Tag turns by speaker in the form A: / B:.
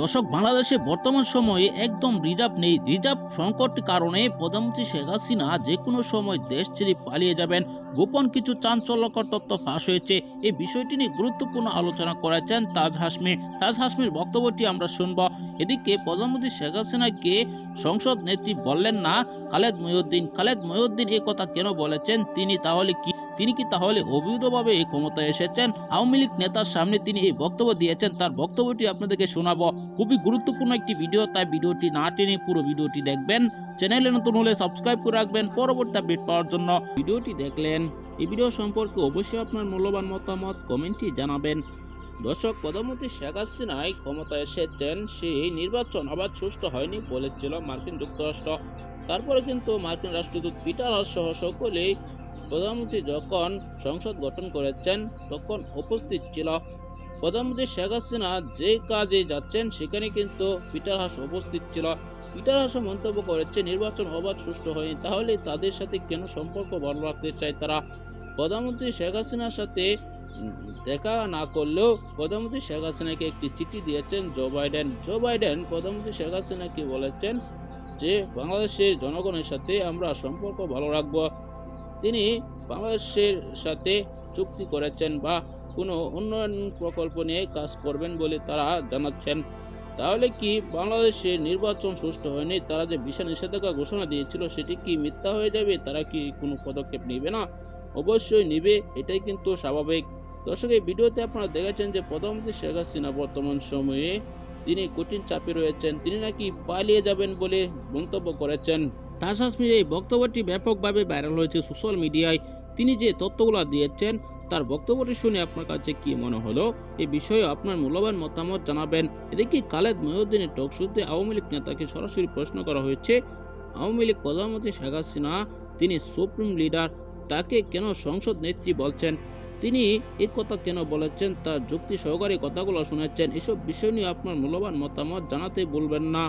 A: দর্শক, বাংলাদেশে বর্তমান সময়ে একদম রিজার্ভ নেই। রিজার্ভ সংকট কারণে প্রধানমন্ত্রী শেখ হাসিনা যে কোনো সময় দেশ ছেড়ে পালিয়ে যাবেন। গোপন কিছু চাঞ্চল্যকর তথ্য ফাঁস হয়েছে। এই বিষয়টি নিয়ে গুরুত্বপূর্ণ আলোচনা করেছেন তাজ হাসমি তাজ হাসমির বক্তব্যটি আমরা শুনব। এদিকে প্রধানমন্ত্রী শেখ হাসিনাকে সংসদ নেত্রী বললেন না, খালেদ মহিউদ্দিন। খালেদ মহিউদ্দিন এ কথা কেন বলেছেন? তিনি তাহলে কি তিনি কি তাহলে অবৈধভাবে এই ক্ষমতায় এসেছেন? আওয়ামী লীগ নেতার সামনে তিনি এই বক্তব্য দিয়েছেন, তার বক্তব্যটি আপনাদেরকে শোনাবো। খুবই গুরুত্বপূর্ণ একটি ভিডিও, তাই ভিডিওটি না টেনে পুরো ভিডিওটি দেখবেন। চ্যানেলে নতুন হলে সাবস্ক্রাইব করে রাখবেন পরবর্তী আপডেট পাওয়ার জন্য। ভিডিওটি দেখলেন, এই ভিডিও সম্পর্কে অবশ্যই আপনার মূল্যবান মতামত কমেন্টে জানাবেন। দর্শক প্রধানমন্ত্রী শেখ হাসিনাই ক্ষমতায় এসেছেন, সেই নির্বাচন আবার সুষ্ঠু হয়নি বলেছিল মার্কিন যুক্তরাষ্ট্র। তারপরে কিন্তু মার্কিন রাষ্ট্রদূত পিটার হাস সহ সকলেই প্রধানমন্ত্রী যখন সংসদ গঠন করেছেন, তখন উপস্থিত ছিল প্রধানমন্ত্রী শেখ হাসিনা। যে কাজে যাচ্ছেন, সেখানে কিন্তু পিটার হাস উপস্থিত ছিল। পিটার হাস মন্তব্য করেছে, নির্বাচন অবাধ সুষ্ঠু হয়নি, তাহলে তাদের সাথে কেন সম্পর্ক ভালো রাখতে চায় তারা? প্রধানমন্ত্রী শেখ হাসিনার সাথে দেখা না করলেও প্রধানমন্ত্রী শেখ হাসিনাকে একটি চিঠি দিয়েছেন জো বাইডেন। জো বাইডেন প্রধানমন্ত্রী শেখ হাসিনাকে বলেছেন যে, বাংলাদেশের জনগণের সাথে আমরা সম্পর্ক ভালো রাখব। তিনি বাংলাদেশের সাথে চুক্তি করেছেন বা কোনো উন্নয়ন প্রকল্প নিয়ে কাজ করবেন বলে তারা জানাচ্ছেন। তাহলে কি বাংলাদেশের নির্বাচন সুষ্ঠু হয়নি? তারা যে বিশাল নিষেধাজ্ঞা ঘোষণা দিয়েছিল, সেটি কি মিথ্যা হয়ে যাবে? তারা কি কোনো পদক্ষেপ নেবে না? অবশ্যই নেবে, এটাই কিন্তু স্বাভাবিক। দর্শক, এই ভিডিওতে আপনারা দেখেছেন যে প্রধানমন্ত্রী শেখ হাসিনা বর্তমান সময়ে তিনি কঠিন চাপে রয়েছেন। তিনি নাকি পালিয়ে যাবেন বলে মন্তব্য করেছেন। তাজ হাসমির এই বক্তব্যটি ব্যাপকভাবে ভাইরাল হয়েছে সোশ্যাল মিডিয়ায়। তিনি যে তথ্যগুলো দিয়েছেন, তার বক্তব্যটি শুনে আপনার কাছে কি মনে হলো? এই বিষয়ে আপনার মূল্যবান মতামত জানাবেন। এদিকে খালেদ মহিউদ্দিনের টকশোতে আওয়ামী লীগ নেতাকে সরাসরি প্রশ্ন করা হয়েছে? আওয়ামী লীগ প্রধানমন্ত্রী শেখ হাসিনা, তিনি সুপ্রিম লিডার, তাকে কেন সংসদ নেত্রী বলছেন? তিনি এই কথা কেন বলেছেন? তার যুক্তি সহকারে কথাগুলো শুনেছেন। এসব বিষয় নিয়ে আপনার মূল্যবান মতামত জানাতে বলবেন না।